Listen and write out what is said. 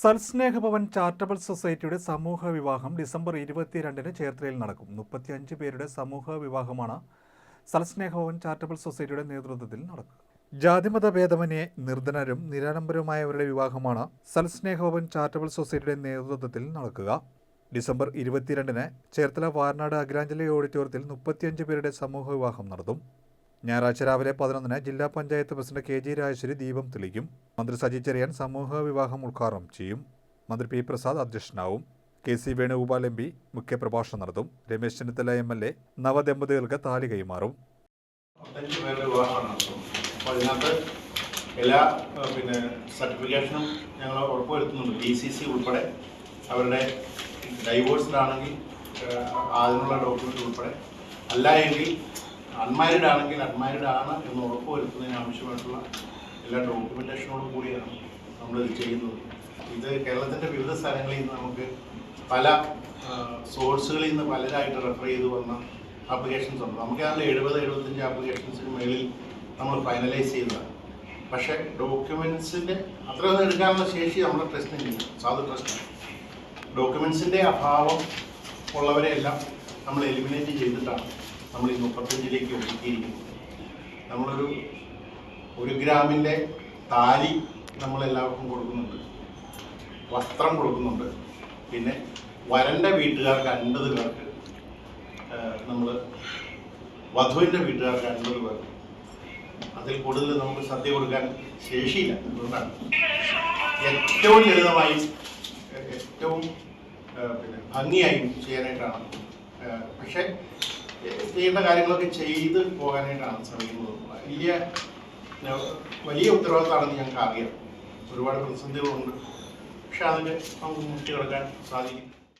സൽസ്നേഹഭവൻ charitable സൊസൈറ്റിയുടെ സമൂഹ വിവാഹം ഡിസംബർ ഇരുപത്തിരണ്ടിന് ചേർത്തലയിൽ നടക്കും. മുപ്പത്തിയഞ്ച് പേരുടെ സമൂഹ വിവാഹമാണ് സൽസ്നേഹഭവൻ ചാരിറ്റബിൾ സൊസൈറ്റിയുടെ നേതൃത്വത്തിൽ നടക്കുക. ജാതിമത ഭേദമന്യേ നിർധനരും നിരാലംബരവുമായവരുടെ വിവാഹമാണ് സൽസ്നേഹഭവൻ ചാരിറ്റബിൾ സൊസൈറ്റിയുടെ നേതൃത്വത്തിൽ നടക്കുക. ഡിസംബർ ഇരുപത്തിരണ്ടിന് ചേർത്തല വാർനാട് അഗ്രാഞ്ജലി ഓഡിറ്റോറിയത്തിൽ മുപ്പത്തിയഞ്ച് പേരുടെ സമൂഹ വിവാഹം നടത്തും. ഞായറാഴ്ച രാവിലെ പതിനൊന്നിന് ജില്ലാ panchayat president K G Rajeshwari ദീപം തെളിക്കും. മന്ത്രി സജി ചെറിയാൻ സമൂഹ വിവാഹം ഉദ്ഘാടനം ചെയ്യും. മന്ത്രി P Prasad അധ്യക്ഷനാവും. K C Venugopal M P മുഖ്യപ്രഭാഷണം നടത്തും. Ramesh Chennithala M L A നവദമ്പതികൾക്ക് താലി കൈമാറും. എല്ലാ പിന്നെ സർട്ടിഫിക്കേഷനും ഞങ്ങൾ ഉറപ്പുവരുത്തുന്നുണ്ട്. ഡി സി സി ഉൾപ്പെടെ അവരുടെ ഏഹ്, അതിനുള്ള ഡോക്യുമെന്റ് ഉൾപ്പെടെ. അല്ല എങ്കിൽ അൺമാരിഡ് ആണെങ്കിൽ അൺമാരിഡ് ആണ് എന്ന് ഉറപ്പുവരുത്തുന്നതിന് ആവശ്യമായിട്ടുള്ള എല്ലാ ഡോക്യുമെന്റേഷനോടും കൂടിയാണ് നമ്മളിത് ചെയ്യുന്നത്. ഇത് കേരളത്തിന്റെ വിവിധ സ്ഥലങ്ങളിൽ നിന്ന് നമുക്ക് പല സോഴ്സുകളിൽ നിന്ന് പലരായിട്ട് റെഫർ ചെയ്ത് വന്ന ആപ്ലിക്കേഷൻസ് ഉണ്ട്. നമുക്ക് അതിൽ എഴുപത് എഴുപത്തഞ്ച് ആപ്ലിക്കേഷൻസിന് മേളിൽ നമ്മൾ ഫൈനലൈസ് ചെയ്തതാണ്. പക്ഷേ ഡോക്യുമെൻസിന്റെ അത്രയൊന്നും എടുക്കാനുള്ള ശേഷി നമ്മുടെ ട്രസ്റ്റിനില്ല. സാധു ട്രസ്റ്റ്. ഡോക്യുമെൻസിന്റെ അഭാവം ഉള്ളവരെയെല്ലാം നമ്മൾ എലിമിനേറ്റ് ചെയ്തിട്ടാണ് നമ്മൾ ഈ മുപ്പത്തഞ്ചിലേക്ക് ഒതുക്കിയിരിക്കുന്നത് നമ്മളൊരു ഒരു ഗ്രാമിന്റെ താലി നമ്മളെല്ലാവർക്കും കൊടുക്കുന്നുണ്ട്. വസ്ത്രം കൊടുക്കുന്നുണ്ട്. പിന്നെ വരന്റെ വീട്ടുകാർക്ക് അൻപത് പേർക്ക് നമ്മൾ വധുവിന്റെ വീട്ടുകാർക്ക് അൻപത് പേർക്ക്. അതിൽ കൂടുതൽ നമുക്ക് സദ്യ കൊടുക്കാൻ ശേഷിയില്ല. അതുകൊണ്ടാണ്. ഏറ്റവും ലളിതമായും ഏറ്റവും പിന്നെ ഭംഗിയായും ചെയ്യാനായിട്ടാണ്. പക്ഷേ ചെയ്യേണ്ട കാര്യങ്ങളൊക്കെ ചെയ്ത് പോകാനായിട്ടാണ് ശ്രമിക്കുന്നത്. വലിയ വലിയ ഉത്തരവാദിത്തമാണെന്ന് ഞങ്ങൾക്ക് അറിയാം ഒരുപാട് പ്രതിസന്ധികളുണ്ട്. പക്ഷെ അതിന് നമുക്ക് മുറ്റി കിടക്കാൻ സാധിക്കും.